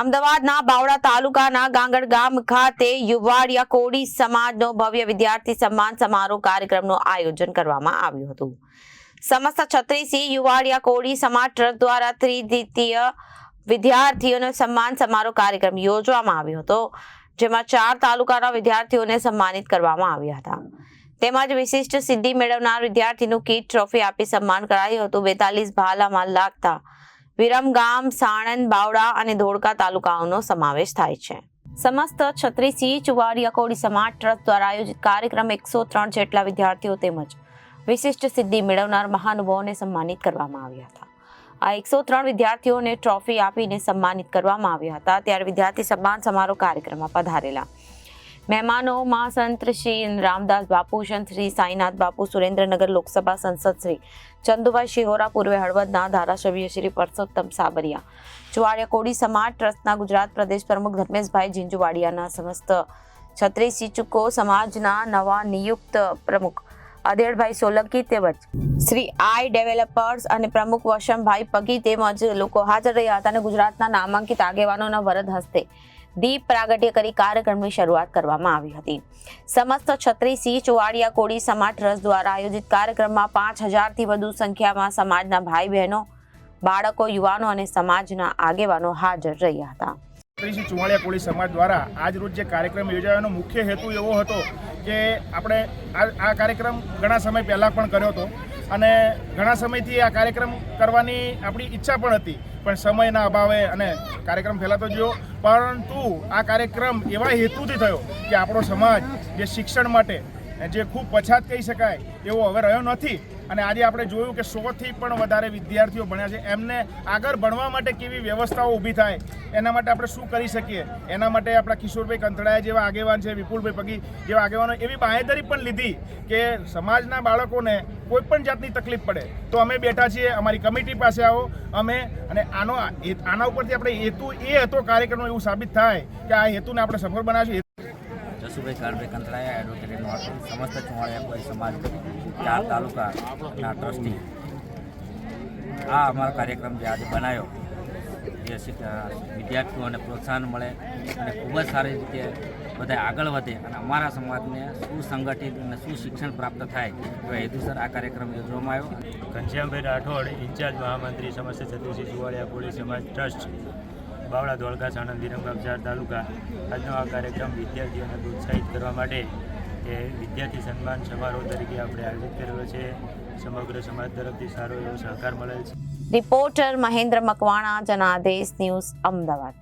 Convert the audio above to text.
અમદાવાદના બાવળા તાલુકાના ગાંગડ ગામ ખાતે યુવાડિયા કોડી સમાજનો ભવ્ય વિદ્યાર્થી સન્માન સમારોહ કાર્યક્રમનું આયોજન કરવામાં આવ્યું હતું. સમસ્ત છત્રીસી યુવાડિયા કોડી સમાજ ટ્રસ્ટ દ્વારા ત્રિદ્વિતીય વિદ્યાર્થીઓનો સન્માન સમારોહ કાર્યક્રમ યોજવામાં આવ્યો હતો, જેમાં ચાર તાલુકાના વિદ્યાર્થીઓને સન્માનિત કરવામાં આવ્યા હતા. તેમજ વિશિષ્ટ સિદ્ધિ મેળવનાર વિદ્યાર્થીનું કીટ ટ્રોફી આપી સન્માન કરાયું હતું. બેતાલીસ ભાલામાં લાગતા વિરમગામ સાણંદ, બાવડા અને ધોળકા તાલુકાઓનો સમાવેશ થાય છે. સમસ્ત છત્રીસી ચુવાડિયા અકોડી સમાજ ટ્રસ્ટ દ્વારા આયોજિત કાર્યક્રમ એકસો ત્રણ જેટલા વિદ્યાર્થીઓ તેમજ વિશિષ્ટ સિદ્ધિ મેળવનાર મહાનુભાવોને સન્માનિત કરવામાં આવ્યા હતા. આ એકસો ત્રણ વિદ્યાર્થીઓને ટ્રોફી આપીને સન્માનિત કરવામાં આવ્યા હતા. ત્યારે વિદ્યાર્થી સન્માન સમારોહ કાર્યક્રમમાં પધારેલા મહેમાનોમાં સંત શ્રી રામદાસ બાપુ, સંત શ્રી સાંઈનાથ બાપુ, સુરેન્દ્રનગર લોકસભા સંસદ શ્રી ચંદુભાઈ શિહોરા, પૂર્વે હળવદના ધારાસભ્ય શ્રી પરસોત્તમ સાબરિયા. ચુવાડિયા કોડી સમાજ ટ્રસ્ટના ગુજરાત પ્રદેશ પ્રમુખ ધર્મેશભાઈ ઝીંઝુવાડિયાના સમસ્ત છત્રીસી ચુકો સમાજના નવા નિયુક્ત પ્રમુખ અધેડભાઈ સોલંકી તેમજ શ્રી આઈ ડેવલપર્સ અને પ્રમુખ વશમભાઈ પગી તેમજ લોકો હાજર રહ્યા હતા અને ગુજરાતના નામાંકિત આગેવાનોના વરદ હસ્તે દીપ પ્રાગટ્ય કરી કાર્યક્રમની શરૂઆત કરવામાં આવી હતી. સમસ્ત છત્રીસી ચુવાડિયા કોળી સમાજ ટ્રસ્ટ દ્વારા આયોજિત કાર્યક્રમમાં પાંચ હજારથી વધુ સંખ્યામાં સમાજના ભાઈ બહેનો બાળકો, યુવાનો અને સમાજના આગેવાનો હાજર રહ્યા હતા. છત્રીસી ચુવાડિયા કોળી સમાજ દ્વારા આજ રોજ જે કાર્યક્રમ યોજાવાનો મુખ્ય હેતુ એવો હતો કે આપણે આ આ કાર્યક્રમ ઘણા સમય પહેલાં પણ કર્યો હતો. અને ઘણા સમયથી આ કાર્યક્રમ કરવાની આપણી ઈચ્છા પણ હતી, પણ સમયના અભાવે અને કાર્યક્રમ ફેલાતો ગયો. પરંતુ આ કાર્યક્રમ એવા હેતુથી થયો કે આપણો સમાજ, જે શિક્ષણ માટે, જે ખૂબ પછાત કહી શકાય, એવો હવે રહ્યો નથી. અને આજે આપણે જોયું કે સોથી પણ વધારે વિદ્યાર્થીઓ ભણ્યા છે. એમને આગળ ભણવા માટે કેવી વ્યવસ્થાઓ ઊભી થાય, એના માટે આપણે શું કરી શકીએ? એના માટે આપણા કિશોરભાઈ કંથળાયા જેવા આગેવાન છે, વિપુલભાઈ પગી જેવા આગેવાનો, એવી બાહેધરી પણ લીધી કે સમાજના બાળકોને કોઈ પણ જાતની તકલીફ પડે તો અમે બેઠા છીએ, અમારી કમિટી પાસે આવો, અમે અને આનો આના ઉપરથી આપણે હેતુ એ હતો કાર્યક્રમનો એવું સાબિત થાય કે આ હેતુને આપણે સફળ બનાવીશું. જસુભાઈ કાળભાઈ કંતરાયા એડવોકેટ સમસ્ત ચુવાડિયા કોઈ સમાજ ચાર તાલુકાના ટ્રસ્ટી આ અમારો કાર્યક્રમ જે આજે બનાવ્યો, જે વિદ્યાર્થીઓને પ્રોત્સાહન મળે અને ખૂબ જ સારી રીતે બધા આગળ વધે અને અમારા સમાજને સુસંગઠિત અને સુશિક્ષણ પ્રાપ્ત થાય એવા હેતુસર આ કાર્યક્રમ યોજવામાં આવ્યો. ઘનશ્યામભાઈ રાઠોડ, ઇન્ચાર્જ મહામંત્રી સમસ્ત ચતુર્થી સુવાળિયા કોળી સમાજ ટ્રસ્ટ, બાવળા ધોળકા સાણંદ વિરમગામ, ચાર તાલુકા. આજનો આ કાર્યક્રમ વિદ્યાર્થીઓને પ્રોત્સાહિત કરવા માટે એ વિદ્યાર્થી સન્માન સમારોહ તરીકે આપણે આયોજિત કરેલો છે. સમગ્ર સમાજ તરફથી સારો એવો સહકાર મળેલ છે. Reporter Mahendra Makwana, Janadesh news, Ahmedabad.